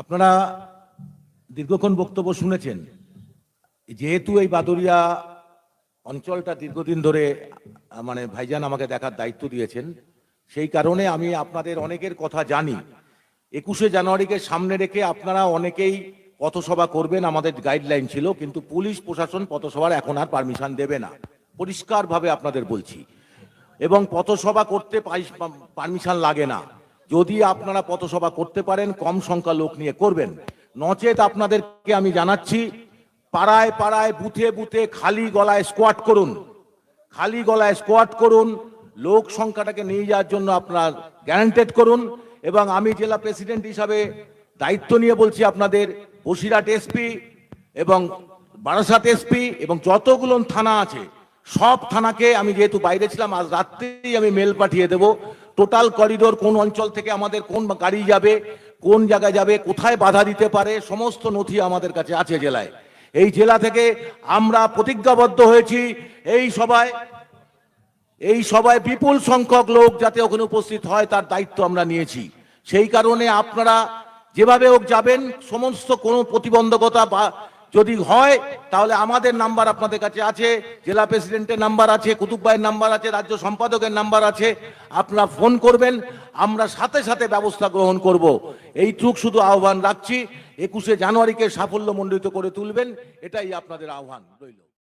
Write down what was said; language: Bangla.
আপনারা দীর্ঘক্ষণ বক্তব্য শুনেছেন, যেহেতু এই বাদুরিয়া অঞ্চলটা দীর্ঘদিন ধরে মানে ভাইজান আমাকে দেখার দায়িত্ব দিয়েছেন, সেই কারণে আমি আপনাদের অনেকের কথা জানি। একুশে জানুয়ারিকে সামনে রেখে আপনারা অনেকেই পথসভা করবেন, আমাদের গাইডলাইন ছিল, কিন্তু পুলিশ প্রশাসন পথসভার এখন আর পারমিশন দেবে না। পরিষ্কারভাবে আপনাদের বলছি। এবং পথসভা করতে পারমিশন লাগে না। যদি আপনারা পথসভা করতে পারেন, কম সংখ্যা লোক নিয়ে করবেন। নচেত আপনাদেরকে আমি জানাচ্ছি, পাড়ায় পাড়ায় বুথে বুথে খালি গলায় স্কোয়াট করুন। খালি গলায় স্কোয়াট করুন, লোক সংখ্যাটাকে নিয়ে যাওয়ার জন্য আপনার গ্যারান্টেড করুন। এবং আমি জেলা প্রেসিডেন্ট হিসাবে দায়িত্ব নিয়ে বলছি আপনাদের, বসিরহাট এসপি এবং বারাসাত এসপি এবং যতগুলো থানা আছে, সব থানাকে আমি যেহেতু বাইরে ছিলাম, আজ রাত্রেই আমি মেল পাঠিয়ে দেব। টোটাল করিডোর কোন অঞ্চল থেকে আমাদের কোন গাড়ি যাবে, কোন জায়গায় যাবে, কোথায় বাধা দিতে পারে, সমস্ত নথি আমাদের কাছে আছে জেলায়। এই জেলা থেকে আমরা প্রতিজ্ঞাবদ্ধ হয়েছি, এই সভায় এই সভায় বিপুল সংখ্যক লোক যাতে ওখানে উপস্থিত হয়, তার দায়িত্ব আমরা নিয়েছি। সেই কারণে আপনারা যেভাবে হোক যাবেন, সমস্ত কোনো প্রতিবন্ধকতা বা যদি হয়, তাহলে আমাদের নাম্বার আপনাদের কাছে আছে, জেলা প্রেসিডেন্টের নাম্বার আছে, কুতুব ভাইয়ের নাম্বার আছে, রাজ্য সম্পাদকের নাম্বার আছে। আপনারা ফোন করবেন, আমরা সাথে সাথে ব্যবস্থা গ্রহণ করব। এইটুক শুধু আহ্বান রাখছি, একুশে জানুয়ারিকে সাফল্যমণ্ডিত করে তুলবেন, এটাই আপনাদের আহ্বান রইল।